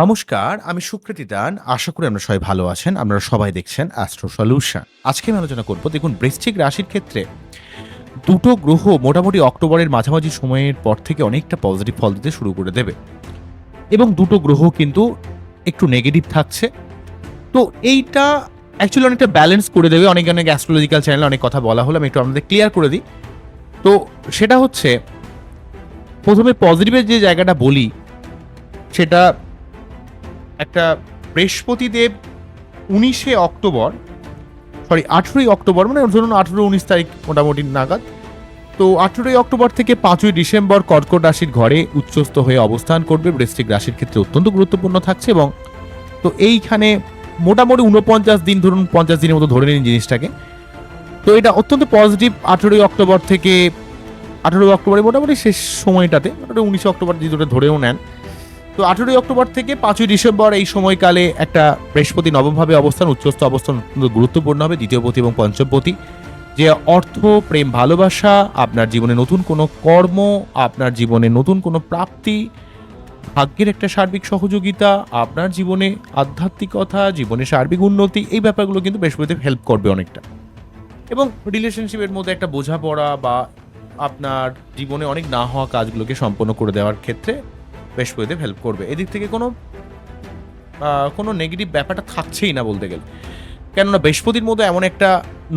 নমস্কার, আমি সুকৃতি দান। আশা করি আপনারা সবাই ভালো আছেন। আপনারা সবাই দেখছেন অ্যাস্ট্রো সলিউশন আজকে আমি আলোচনা করব, দেখুন, বৃশ্চিক রাশির ক্ষেত্রে দুটো গ্রহ মোটামুটি অক্টোবরের মাঝামাঝি সময়ের পর থেকে অনেকটা পজিটিভ ফল দিতে শুরু করে দেবে। এবং দুটো গ্রহ কিন্তু একটু নেগেটিভ থাকছে। তো এইটা অ্যাকচুয়ালি অনেকটা ব্যালেন্স করে দেবে। অনেক অনেক অ্যাস্ট্রোলজিক্যাল চ্যানেলে অনেক কথা বলা হলো, আমি একটু আপনাদের ক্লিয়ার করে দিই। তো সেটা হচ্ছে, প্রথমে পজিটিভের যে জায়গাটা বলি, সেটা একটা বৃহস্পতি দেব উনিশে অক্টোবর সরি আঠেরোই অক্টোবর মানে ধরুন আঠেরো উনিশ তারিখ মোটামুটি নাগাদ। তো আঠেরোই অক্টোবর থেকে পাঁচই ডিসেম্বর কর্কট রাশির ঘরে উচ্চস্থ হয়ে অবস্থান করবে। বৃষ্টিক রাশির ক্ষেত্রে অত্যন্ত গুরুত্বপূর্ণ থাকছে এবং তো এইখানে মোটামুটি উনপঞ্চাশ দিন, ধরুন পঞ্চাশ দিনের মতো ধরে নিন জিনিসটাকে। তো এটা অত্যন্ত পজিটিভ আঠেরোই অক্টোবর থেকে, আঠেরোই অক্টোবরে মোটামুটি শেষ সময়টাতে, মোটামুটি উনিশে অক্টোবর যদি ধরেও নেন তো আঠেরোই অক্টোবর থেকে পাঁচই ডিসেম্বর এই সময়কালে একটা বৃহস্পতি নবমভাবে অবস্থান, উচ্চস্থ অবস্থান অত্যন্ত গুরুত্বপূর্ণ হবে দ্বিতীয়পতি এবং পঞ্চমপতি যে অর্থ, প্রেম, ভালোবাসা, আপনার জীবনে নতুন কোনো কর্ম, আপনার জীবনে নতুন কোনো প্রাপ্তি, ভাগ্যের একটা সার্বিক সহযোগিতা, আপনার জীবনে আধ্যাত্মিকতা, জীবনে সার্বিক উন্নতি, এই ব্যাপারগুলো কিন্তু বৃহস্পতিতে হেল্প করবে অনেকটা। এবং রিলেশনশিপের মধ্যে একটা বোঝাপড়া বা আপনার জীবনে অনেক না হওয়া কাজগুলোকে সম্পন্ন করে দেওয়ার ক্ষেত্রে বৃহস্পতিদেব হেল্প করবে। এদিক থেকে কোনো কোনো নেগেটিভ ব্যাপারটা থাকছেই না বলতে গেলে। কেননা বৃহস্পতির মধ্যে এমন একটা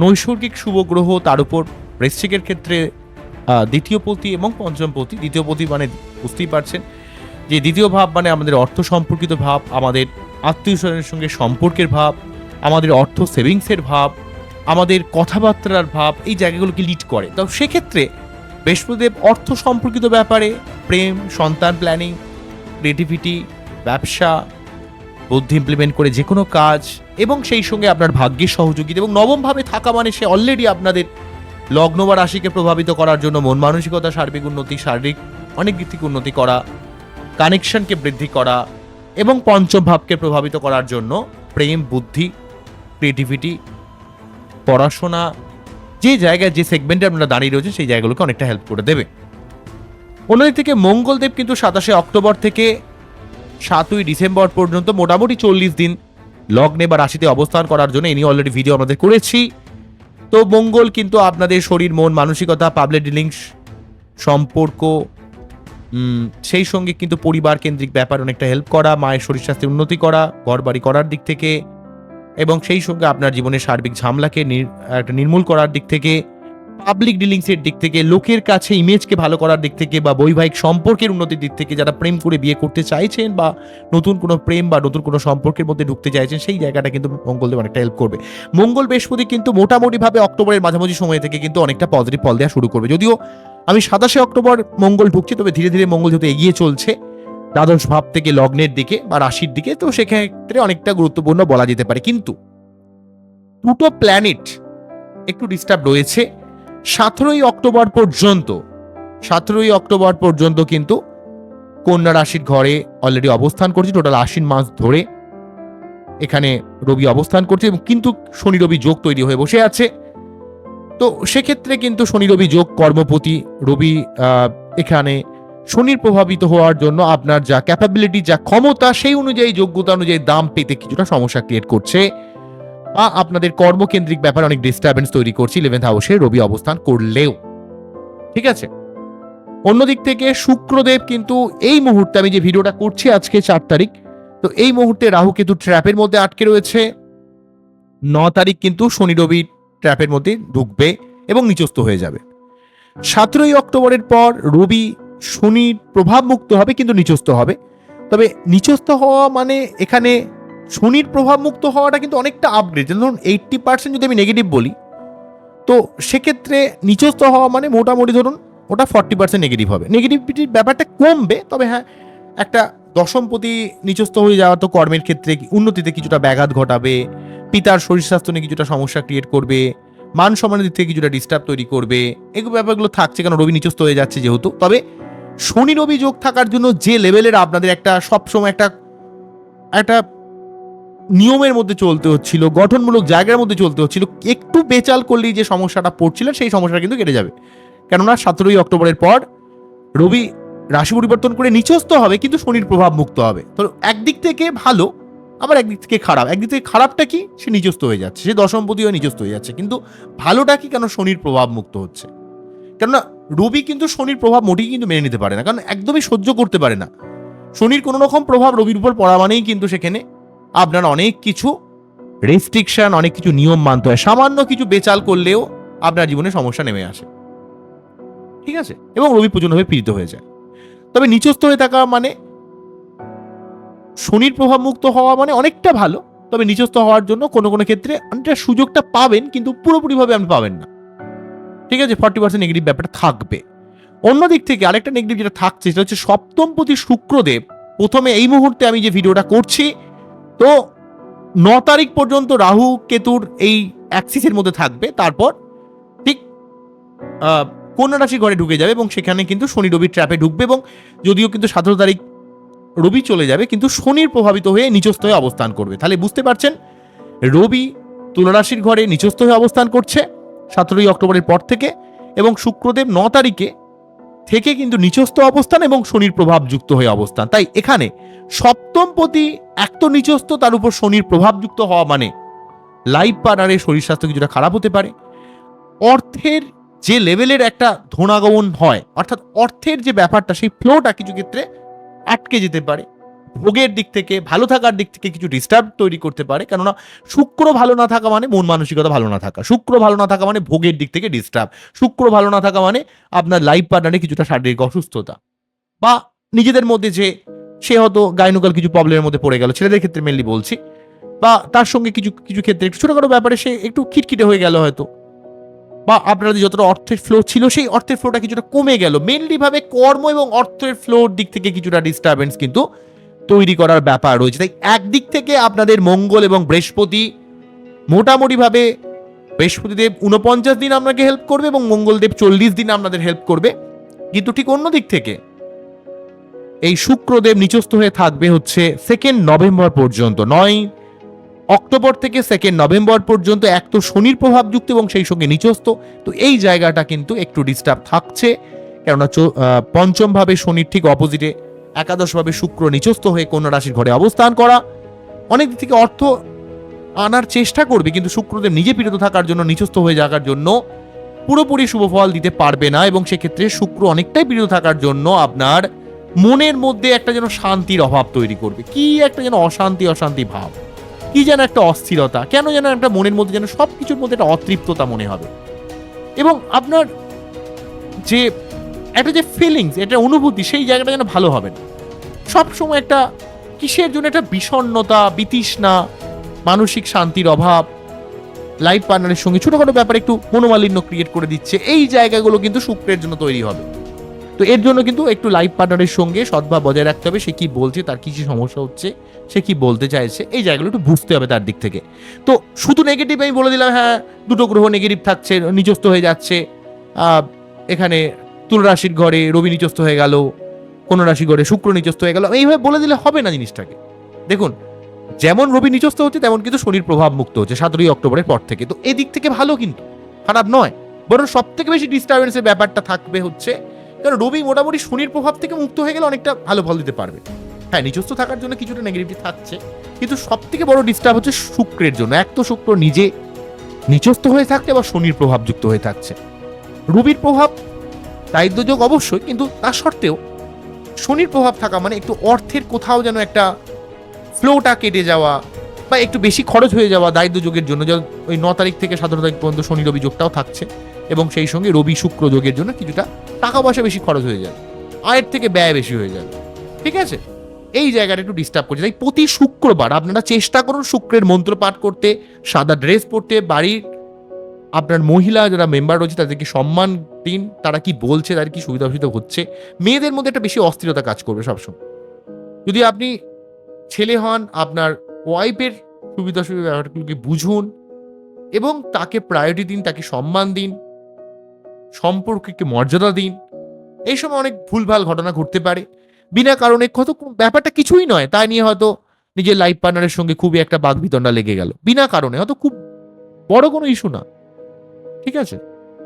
নৈসর্গিক শুভ গ্রহ তার উপর বৃশ্চিকের ক্ষেত্রে দ্বিতীয় পতি এবং পঞ্চম পতি, দ্বিতীয় পতি মানে বুঝতেই পারছেন যে দ্বিতীয় ভাব মানে আমাদের অর্থ সম্পর্কিত ভাব, আমাদের আত্মীয় স্বজনের সঙ্গে সম্পর্কের ভাব, আমাদের অর্থ সেভিংসের ভাব, আমাদের কথাবার্তার ভাব, এই জায়গাগুলোকে লিড করে। তো সেক্ষেত্রে বৃহস্পতিদেব অর্থ সম্পর্কিত ব্যাপারে, প্রেম, সন্তান প্ল্যানিং ক্রিয়েটিভিটি ব্যবসা, বুদ্ধি ইমপ্লিমেন্ট করে যে কোনো কাজ এবং সেই সঙ্গে আপনার ভাগ্যের সহযোগিতা এবং নবমভাবে থাকা মানে সে অলরেডি আপনাদের লগ্ন বা রাশিকে প্রভাবিত করার জন্য মন মানসিকতা, সার্বিক উন্নতি, শারীরিক অনেক দিক থেকে উন্নতি করা কানেকশনকে বৃদ্ধি করা এবং পঞ্চম ভাবকে প্রভাবিত করার জন্য প্রেম, বুদ্ধি ক্রিয়েটিভিটি পড়াশোনা, যে জায়গায় যে সেগমেন্টে আপনারা দাঁড়িয়ে রয়েছেন সেই জায়গাগুলোকে অনেকটা হেল্প করে দেবে। অন্যদিক থেকে মঙ্গলদেব কিন্তু সাতাশে অক্টোবর থেকে সাতই ডিসেম্বর পর্যন্ত মোটামুটি চল্লিশ দিন লগ্নে বা রাশিতে অবস্থান করার জন্য এ নিয়ে অলরেডি ভিডিও আমাদের করেছি। তো মঙ্গল কিন্তু আপনাদের শরীর, মন, মানসিকতা পাবলিক ডিলিংস সম্পর্ক সেই সঙ্গে কিন্তু পরিবার কেন্দ্রিক ব্যাপার অনেকটা হেল্প করা, মায়ের শরীর স্বাস্থ্যের উন্নতি করা ঘর বাড়ি করার দিক থেকে এবং সেই সঙ্গে আপনার জীবনের সার্বিক ঝামলাকে একটা নির্মূল করার দিক থেকে পাবলিক ডিলিংসের দিক থেকে, লোকের কাছে ইমেজকে ভালো করার দিক থেকে বা বৈবাহিক সম্পর্কের উন্নতির দিক থেকে যারা প্রেম করে বিয়ে করতে চাইছেন বা নতুন কোনো প্রেম বা নতুন কোনো সম্পর্কের মধ্যে ঢুকতে চাইছেন, সেই জায়গাটা কিন্তু মঙ্গলদেব অনেকটা হেল্প করবে। মঙ্গল বৃহস্পতি কিন্তু মোটামুটিভাবে অক্টোবরের মাঝামাঝি সময় থেকে কিন্তু অনেকটা পজিটিভ ফল দেওয়া শুরু করবে। যদিও আমি সাতাশে অক্টোবর মঙ্গল ঢুকছি, তবে ধীরে ধীরে মঙ্গল যেহেতু এগিয়ে চলছে, দ্বাদশ ভাব থেকে লগ্নের দিকে বা রাশির দিকে, তো সেক্ষেত্রে অনেকটা গুরুত্বপূর্ণ বলা যেতে পারে। কিন্তু দুটো প্ল্যানেট একটু ডিস্টার্ব রয়েছে। সতেরোই অক্টোবর পর্যন্ত, সতেরোই অক্টোবর পর্যন্ত কিন্তু কন্যা রাশির ঘরে অলরেডি অবস্থান করছে টোটাল আশ্বিন মাস ধরে এখানে রবি অবস্থান করছে এবং কিন্তু শনি রবি যোগ তৈরি হয়ে বসে আছে। তো সেক্ষেত্রে কিন্তু শনি রবি যোগ কর্মপতি, রবি এখানে শনির প্রভাবিত হওয়ার জন্য আপনার যা ক্যাপাবিলিটি যা ক্ষমতা, সেই অনুযায়ী, যোগ্যতা অনুযায়ী দাম পেতে কিছুটা সমস্যা ক্রিয়েট করছে। বা আপনাদের কর্মকেন্দ্রিক ব্যাপারে অনেক ডিস্টারবেন্স তৈরি করছে ইলেভেন্থ হাউসে রবি অবস্থান করলেও। ঠিক আছে? অন্যদিক থেকে শুক্রদেব কিন্তু এই মুহূর্তে আমি যে ভিডিওটা করছি আজকে চার তারিখ, তো এই মুহূর্তে রাহু কেতু ট্র্যাপের মধ্যে আটকে রয়েছে। ন তারিখ কিন্তু শনি রবি ট্র্যাপের মধ্যে ঢুকবে এবং নিচস্থ হয়ে যাবে। সতেরোই অক্টোবরের পর রবি শনির প্রভাব মুক্ত হবে কিন্তু নিচস্থ হবে। তবে নিচস্থ হওয়া মানে এখানে শনির প্রভাব মুক্ত হওয়াটা কিন্তু অনেকটা আপগ্রেড যেমন ধরুন এইট্টি পার্সেন্ট যদি আমি নেগেটিভ বলি, তো সেক্ষেত্রে নিচস্থ হওয়া মানে মোটামুটি ধরুন ওটা ফর্টি পার্সেন্ট নেগেটিভ হবে। নেগেটিভিটির ব্যাপারটা কমবে, তবে হ্যাঁ একটা দশমপতি নিচস্থ হয়ে যাওয়া তো কর্মের ক্ষেত্রে উন্নতিতে কিছুটা ব্যাঘাত ঘটাবে, পিতার শরীর স্বাস্থ্য নিয়ে কিছুটা সমস্যা ক্রিয়েট করবে, মান সম্মানের দিক থেকে কিছুটা ডিস্টার্ব তৈরি করবে এগুলো ব্যাপারগুলো থাকছে কারণ রবি নিচস্থ হয়ে যাচ্ছে যেহেতু। তবে শনি রবি যোগ থাকার জন্য যে লেভেলের আপনাদের একটা সবসময় একটা একটা নিয়মের মধ্যে চলতে হচ্ছিল, গঠনমূলক জায়গার মধ্যে চলতে হচ্ছিল, একটু বেচাল করলেই যে সমস্যাটা পড়ছিলেন সেই সমস্যাটা কিন্তু কেটে যাবে। কেননা সতেরোই অক্টোবরের পর রবি রাশি পরিবর্তন করে নিচস্ত হবে, কিন্তু শনির প্রভাব মুক্ত হবে। তো একদিক থেকে ভালো, আবার একদিক থেকে খারাপ। একদিক থেকে খারাপটা কি? সে নিচস্ত হয়ে যাচ্ছে, সে দশমপতি হয়ে নিচস্ত হয়ে যাচ্ছে। কিন্তু ভালোটা কি? কেন শনির প্রভাব মুক্ত হচ্ছে? কেননা রবি কিন্তু শনির প্রভাব মোটেই কিন্তু মেনে নিতে পারে না, কারণ একদমই সহ্য করতে পারে না। শনির কোনো রকম প্রভাব রবির উপর পড়া মানেই কিন্তু সেখানে আপনার অনেক কিছু রেস্ট্রিকশন অনেক কিছু নিয়ম মানতে হয়। সামান্য কিছু বেচাল করলেও আপনার জীবনে সমস্যা নেমে আসে। ঠিক আছে? এবং রবি প্রচণ্ডভাবে পীড়িত হয়ে যায়। তবে নিচস্থ হয়ে থাকা মানে শনির প্রভাব মুক্ত হওয়া মানে অনেকটা ভালো। তবে নিচস্থ হওয়ার জন্য কোনো কোনো ক্ষেত্রে অনেকটা সুযোগটা পাবেন, কিন্তু পুরোপুরিভাবে আপনি পাবেন না। ঠিক আছে? ফর্টি পার্সেন্ট নেগেটিভ ব্যাপারটা থাকবে। অন্যদিক থেকে আরেকটা নেগেটিভ যেটা থাকছে, সেটা হচ্ছে সপ্তমপতি শুক্রদেব। প্রথমে এই মুহূর্তে আমি যে ভিডিওটা করছি তো ন তারিখ পর্যন্ত রাহু, কেতুর এই অ্যাক্সিসের মধ্যে থাকবে। তারপর ঠিক কন্যা রাশি ঘরে ঢুকে যাবে এবং সেখানে কিন্তু শনি রবি ট্র্যাপে ঢুকবে এবং যদিও কিন্তু সতেরো তারিখ রবি চলে যাবে, কিন্তু শনির প্রভাবিত হয়ে নিচস্থ হয়ে অবস্থান করবে। তাহলে বুঝতে পারছেন, রবি তুলারাশির ঘরে নিচস্থ হয়ে অবস্থান করছে সতেরোই অক্টোবরের পর থেকে এবং শুক্রদেব ন তারিখে থেকে কিন্তু নিচস্থ অবস্থান এবং শনির প্রভাব যুক্ত হয়ে অবস্থান। তাই এখানে সপ্তমপতি এক তো নিচস্থ, তার উপর শনির প্রভাবযুক্ত হওয়া মানে লাইফ পার্টনারের শরীর স্বাস্থ্য কিছুটা খারাপ হতে পারে। অর্থের যে লেভেলের একটা ধনাগমন হয়, অর্থাৎ অর্থের যে ব্যাপারটা, সেই ফ্লোটা কিছু ক্ষেত্রে আটকে যেতে পারে। ভোগের দিক থেকে, ভালো থাকার দিক থেকে কিছু ডিস্টার্ব তৈরি করতে পারে। কেননা শুক্র ভালো না থাকা মানে মন মানসিকতা ভালো না থাকা। শুক্র ভালো না থাকা মানে ভোগের দিক থেকে ডিস্টার্ব শুক্র ভালো না থাকা মানে আপনার লাইফ পার্টনারে কিছুটা শারীরিক অসুস্থতা। বা নিজেদের মধ্যে যে, সে হয়তো গাইনোকাল কিছু প্রবলেমের মধ্যে পড়ে গেল, ছেলেদের ক্ষেত্রে মেনলি বলছি। বা তার সঙ্গে কিছু কিছু ক্ষেত্রে একটু ছোটখাটো ব্যাপারে সে একটু খিটখিটে হয়ে গেল হয়তো। বা আপনাদের যতটা অর্থের ফ্লো ছিল, সেই অর্থের ফ্লোটা কিছুটা কমে গেল। মেনলিভাবে কর্ম এবং অর্থের ফ্লোর দিক থেকে কিছুটা ডিস্টারবেন্স কিন্তু তৈরি করার ব্যাপার রয়েছে। তাই একদিক থেকে আপনাদের মঙ্গল এবং বৃহস্পতি মোটামুটিভাবে বৃহস্পতিদেব উনপঞ্চাশ দিন আপনাকে হেল্প করবে এবং মঙ্গলদেব চল্লিশ দিন আপনাদের হেল্প করবে। কিন্তু ঠিক অন্য দিক থেকে এই শুক্রদেব নিচস্থ হয়ে থাকবে হচ্ছে সেকেন্ড নভেম্বর পর্যন্ত। নয় অক্টোবর থেকে সেকেন্ড নভেম্বর পর্যন্ত এক তো শনির প্রভাবযুক্ত এবং সেই সঙ্গে নিচস্থ। তো এই জায়গাটা কিন্তু একটু ডিস্টার্ব থাকছে। কেননা পঞ্চমভাবে শনির ঠিক অপোজিটে একাদশভাবে শুক্র নিচস্থ হয়ে কন্যা রাশির ঘরে অবস্থান করা। অনেক দিক থেকে অর্থ আনার চেষ্টা করবে, কিন্তু শুক্রদেব নিজে পীড়িত থাকার জন্য নিচস্থ হয়ে যাওয়ার জন্য পুরোপুরি শুভ ফল দিতে পারবে না এবং সেক্ষেত্রে শুক্র অনেকটাই পীড়িত থাকার জন্য আপনার মনের মধ্যে একটা যেন শান্তির অভাব তৈরি করবে। কি একটা যেন অশান্তি অশান্তি ভাব। কি যেন একটা অস্থিরতা। কেন যেন একটা মনের মধ্যে যেন সব কিছুর মধ্যে একটা অতৃপ্ততা মনে হবে। এবং আপনার যে একটা যে ফিলিংস একটা অনুভূতি, সেই জায়গাটা যেন ভালো হবে না। সবসময় একটা কিসের জন্য একটা বিষণ্ণতা, বিতৃষ্ণা, মানসিক শান্তির অভাব লাইফ পার্টনারের সঙ্গে ছোটোখাটো ব্যাপারে একটু মনোমালিন্য ক্রিয়েট করে দিচ্ছে, এই জায়গাগুলো কিন্তু শুক্রের জন্য তৈরি হবে। তো এর জন্য কিন্তু একটু লাইফ পার্টনারের সঙ্গে সদ্ভাব বজায় রাখতে হবে, সে কি বলছে, তার কি সমস্যা হচ্ছে, সে কি বলতে চাইছে, এই জায়গাগুলো একটু বুঝতে হবে তার দিক থেকে। তো শুধু নেগেটিভ আমি বলে দিলাম হ্যাঁ দুটো গ্রহ নেগেটিভ থাকছে নিচস্থ হয়ে যাচ্ছে এখানে তুল রাশির ঘরে রবি নিচস্থ হয়ে গেল কোন রাশি ঘরে শুক্র নিচস্থ হয়ে গেল, এইভাবে বলে দিলে হবে না জিনিসটাকে। দেখুন, যেমন রবি নিচস্থ হচ্ছে, তেমন কিন্তু শনির প্রভাব মুক্ত হচ্ছে সতেরোই অক্টোবরের পর থেকে। তো এদিক থেকে ভালো কিন্তু, খারাপ নয়। বরং সব থেকে বেশি ডিস্টারবেন্সের ব্যাপারটা থাকবে হচ্ছে, কারণ রবি মোটামুটি শনির প্রভাব থেকে মুক্ত হয়ে গেলে অনেকটা ভালো ফল দিতে পারবে। হ্যাঁ নিচস্থ থাকার জন্য কিছুটা নেগেটিভিটি থাকছে, কিন্তু সব থেকে বড় ডিস্টার্ব হচ্ছে শুক্রের জন্য। এক তো শুক্র নিজে নিচস্থ হয়ে থাকছে বা শনির প্রভাব যুক্ত হয়ে থাকছে। রবির প্রভাব দারিদ্র্যযোগ অবশ্যই, কিন্তু তার সত্ত্বেও শনির প্রভাব থাকা মানে একটু অর্থের কোথাও যেন একটা ফ্লোটা কেটে যাওয়া বা একটু বেশি খরচ হয়ে যাওয়া দারিদ্র যোগের জন্য যেমন ওই ন তারিখ থেকে সতেরো তারিখ পর্যন্ত শনি রবি যোগটাও থাকছে এবং সেই সঙ্গে রবি শুক্র যোগের জন্য কিছুটা টাকা পয়সা বেশি খরচ হয়ে যাবে, আয়ের থেকে ব্যয় বেশি হয়ে যাবে, ঠিক আছে? এই জায়গাটা একটু ডিস্টার্ব করছে। তাই প্রতি শুক্রবার আপনারা চেষ্টা করুন শুক্রের মন্ত্র পাঠ করতে, সাদা ড্রেস পরতে, বাড়ির আপনার মহিলা যারা মেম্বার রয়েছে, তাদেরকে সম্মান দিন। তারা কি বলছে, তাদের কি সুবিধা অসুবিধা হচ্ছে? মেয়েদের মধ্যে একটা বেশি অস্থিরতা কাজ করবে সবসময়। যদি আপনি ছেলে হন, আপনার ওয়াইফের সুবিধা অসুবিধা ব্যাপারগুলোকে বুঝুন এবং তাকে প্রায়োরিটি দিন, তাকে সম্মান দিন সম্পর্ককে মর্যাদা দিন। এই সময় অনেক ভুলভাল ঘটনা ঘটতে পারে। বিনা কারণে কত ব্যাপারটা কিছুই নয়। তাই নিয়ে হয়তো নিজের লাইফ পার্টনারের সঙ্গে খুবই একটা বাঘ বিতণ্ডা লেগে গেল। বিনা কারণে, হয়তো খুব বড় কোনো ইস্যু না। ঠিক আছে?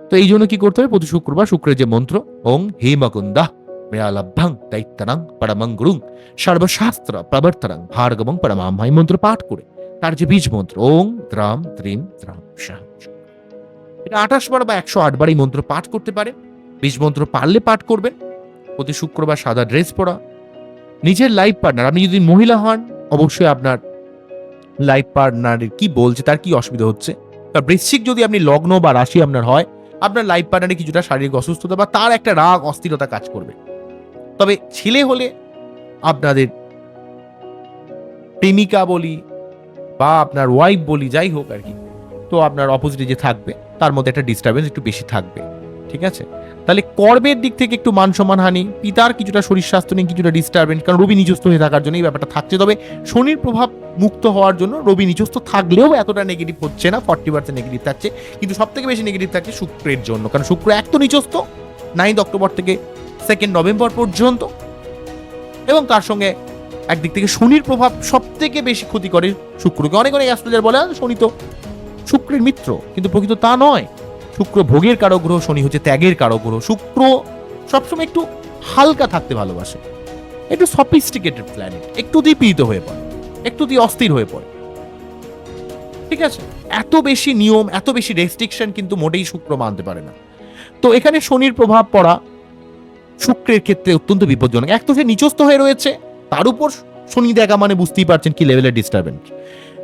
তো এই জন্য কি করতে হবে? প্রতি শুক্রবার শুক্রের যে মন্ত্র, ওং হেমকুন্দা মেয়ালভ্যাং দৈত্যনাং পরমঙ্গুরুং সর্বশাস্ত্র প্রবর্তনাং ভার্গবং পরমাম এই মন্ত্র পাঠ করে তার যে বীজ মন্ত্র, ওং দ্রাম ত্রিম দ্রাম এটা আঠাশ বার বা একশো আট বার এই মন্ত্র পাঠ করতে পারেন বীজ মন্ত্র পারলে পাঠ করবেন প্রতি শুক্রবার সাদা ড্রেস পরা। নিজের লাইফ পার্টনার আপনি যদি মহিলা হন, অবশ্যই আপনার লাইফ পার্টনারের কি বলছে, তার কি অসুবিধা হচ্ছে? বা বৃশ্চিক যদি আপনি লগ্ন বা রাশি আপনার হয়, আপনার লাইফ পার্টনারে কিছুটা শারীরিক অসুস্থতা বা তার একটা রাগ, অস্থিরতা কাজ করবে। তবে ছেলে হলে আপনাদের প্রেমিকা বলি বা আপনার ওয়াইফ বলি, যাই হোক আর কি, তো আপনার অপোজিটে যে থাকবে, তার মধ্যে একটা ডিস্টারবেন্স একটু বেশি থাকবে, ঠিক আছে? তাহলে কর্মের দিক থেকে একটু মান সম্মান হানি, পিতার কিছুটা শরীর স্বাস্থ্য নিয়ে কিছুটা ডিস্টারবেন্স কারণ রবি নিজস্ব হয়ে থাকার জন্য এই ব্যাপারটা থাকছে। তবে শনির প্রভাব মুক্ত হওয়ার জন্য রবি নিজস্ব থাকলেও এতটা নেগেটিভ হচ্ছে না ফর্টি পার্সেন্ট নেগেটিভ থাকছে। কিন্তু সব থেকে বেশি নেগেটিভ থাকছে শুক্রের জন্য, কারণ শুক্র এক তো নিজস্ব নাইন্থ অক্টোবর থেকে সেকেন্ড নভেম্বর পর্যন্ত। এবং তার সঙ্গে একদিক থেকে শনির প্রভাব সব থেকে বেশি ক্ষতি করে শুক্রকে। অনেক অনেক অ্যাস্ট্রোলজার বলে শনি তো শুক্রের মিত্র। কিন্তু প্রকৃত তা নয়। শুক্র ভোগের কারক গ্রহ শনি হচ্ছে ত্যাগের কারক গ্রহ শুক্র সবসময় একটু হালকা থাকতে ভালোবাসে। একটু সফিস্টিকেটেড প্ল্যানেট একটু দিয়ে পীড়িত হয়ে পড়ে। একটু দিয়ে অস্থির হয়ে পড়ে। ঠিক আছে? এত বেশি নিয়ম, এত বেশি রেস্ট্রিকশন কিন্তু মোটেই শুক্র মানতে পারে না। তো এখানে শনির প্রভাব পড়া শুক্রের ক্ষেত্রে অত্যন্ত বিপজ্জনক। এক তো সে নিচস্থ হয়ে রয়েছে। তার উপর শনি দেখা মানে বুঝতেই পারছেন কি লেভেলের ডিস্টারবেন্স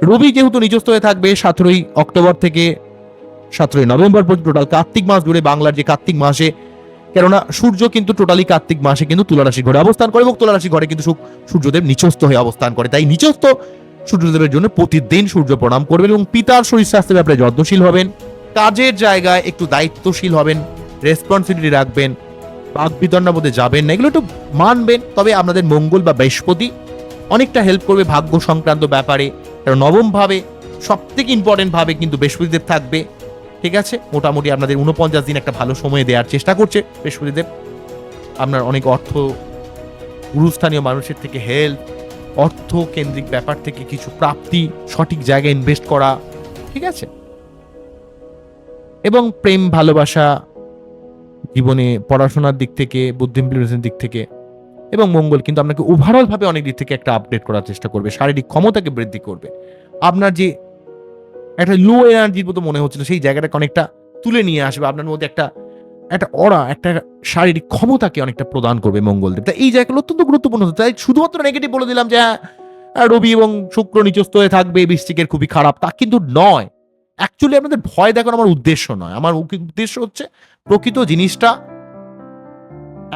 রবি যেহেতু নিচস্থ হয়ে থাকবে সতেরোই অক্টোবর থেকে সতেরোই নভেম্বর পর্যন্ত টোটাল কার্তিক মাস জুড়ে বাংলার যে কার্তিক মাসে, কেননা সূর্য কিন্তু টোটালি কার্তিক মাসে কিন্তু তুলারাশি ঘরে অবস্থান করে এবং তুলারাশি ঘরে কিন্তু সূর্যদেব নিচস্থ হয়ে অবস্থান করে। তাই নিচস্থ সূর্যদেবের জন্য প্রতিদিন সূর্য প্রণাম করবেন এবং পিতার শরীর স্বাস্থ্যের ব্যাপারে যত্নশীল হবেন, কাজের জায়গায় একটু দায়িত্বশীল হবেন রেসপন্সিবিলিটি রাখবেন, বাক বিতরণের মধ্যে যাবেন না, এগুলো একটু মানবেন। তবে আপনাদের মঙ্গল বা বৃহস্পতি অনেকটা হেল্প করবে ভাগ্য সংক্রান্ত ব্যাপারে। কারণ নবমভাবে সব থেকে ইম্পর্টেন্ট ভাবে কিন্তু বৃহস্পতিদেব থাকবে। ঠিক আছে? মোটামুটি আপনাদের উনপঞ্চাশ দিন একটা ভালো সময় দেওয়ার চেষ্টা করছে। বৃহস্পতিদেব আপনার অনেক অর্থ, গুরুস্থানীয় মানুষের থেকে হেল্প অর্থ কেন্দ্রিক ব্যাপার থেকে কিছু প্রাপ্তি, সঠিক জায়গায় ইনভেস্ট করা, ঠিক আছে? এবং প্রেম, ভালোবাসা, জীবনে পড়াশোনার দিক থেকে, বুদ্ধি ইমপ্লিমেন্টেশনের দিক থেকে এবং মঙ্গল কিন্তু আপনাকে ওভারঅল ভাবে অনেক দিক থেকে একটা আপডেট করার চেষ্টা করবে। শারীরিক ক্ষমতাকে বৃদ্ধি করবে। আপনার যে একটা লো এনার্জির মতো মনে হচ্ছিল সেই জায়গাটাকে অনেকটা তুলে নিয়ে আসবে আপনার মধ্যে একটা একটা অরা একটা শারীরিক ক্ষমতাকে অনেকটা প্রদান করবে মঙ্গলদেব। তাই এই জায়গাগুলো অত্যন্ত গুরুত্বপূর্ণ। তাই শুধুমাত্র নেগেটিভ বলে দিলাম যে হ্যাঁ, রবি এবং শুক্র নিচস্থ হয়ে থাকবে বৃষ্টিকের খুবই খারাপ তা কিন্তু নয়। অ্যাকচুয়ালি আপনাদের ভয় দেখানো আমার উদ্দেশ্য নয়। আমার উদ্দেশ্য হচ্ছে প্রকৃত জিনিসটা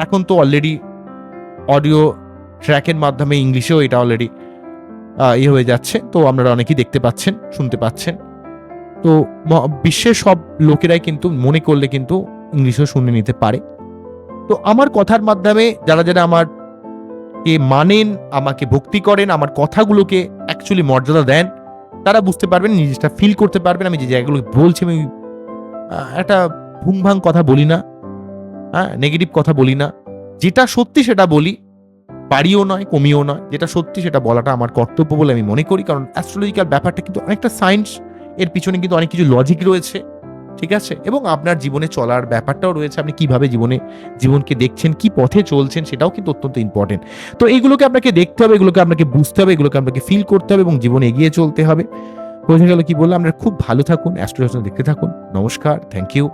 এখন তো অলরেডি অডিও ট্র্যাকের মাধ্যমে ইংলিশেও এটা অলরেডি ইয়ে হয়ে যাচ্ছে। তো আপনারা অনেকেই দেখতে পাচ্ছেন শুনতে পাচ্ছেন। তো বিশ্বের সব লোকেরাই কিন্তু মনে করলে কিন্তু ইংলিশও শুনে নিতে পারে। তো আমার কথার মাধ্যমে যারা যারা আমার কে মানেন, আমাকে ভক্তি করেন, আমার কথাগুলোকে অ্যাকচুয়ালি মর্যাদা দেন, তারা বুঝতে পারবেন জিনিসটা ফিল করতে পারবেন। আমি যে জায়গাগুলো বলছি, আমি একটা ভুংভাং কথা বলি না হ্যাঁ নেগেটিভ কথা বলি না। যেটা সত্যি সেটা বলি, পারিও নয়, কমিও নয়। যেটা সত্যি সেটা বলাটা আমার কর্তব্য বলে আমি মনে করি, কারণ অ্যাস্ট্রোলজিক্যাল ব্যাপারটা কিন্তু অনেকটা সায়েন্স এর পিছনে কিন্তু অনেক কিছু লজিক রয়েছে, ঠিক আছে? এবং আপনার জীবনে চলার ব্যাপারটাও রয়েছে, আপনি কীভাবে জীবনে, জীবনকে দেখছেন, কি পথে চলছেন, সেটাও কিন্তু অত্যন্ত ইম্পর্টেন্ট তো এইগুলোকে আপনাকে দেখতে হবে, এগুলোকে আপনাকে বুঝতে হবে, এগুলোকে আপনাকে ফিল করতে হবে এবং জীবনে এগিয়ে চলতে হবে। বোঝা গেল কি বললাম? আপনারা খুব ভালো থাকুন অ্যাস্ট্রোলজি দেখতে থাকুন। নমস্কার থ্যাংক ইউ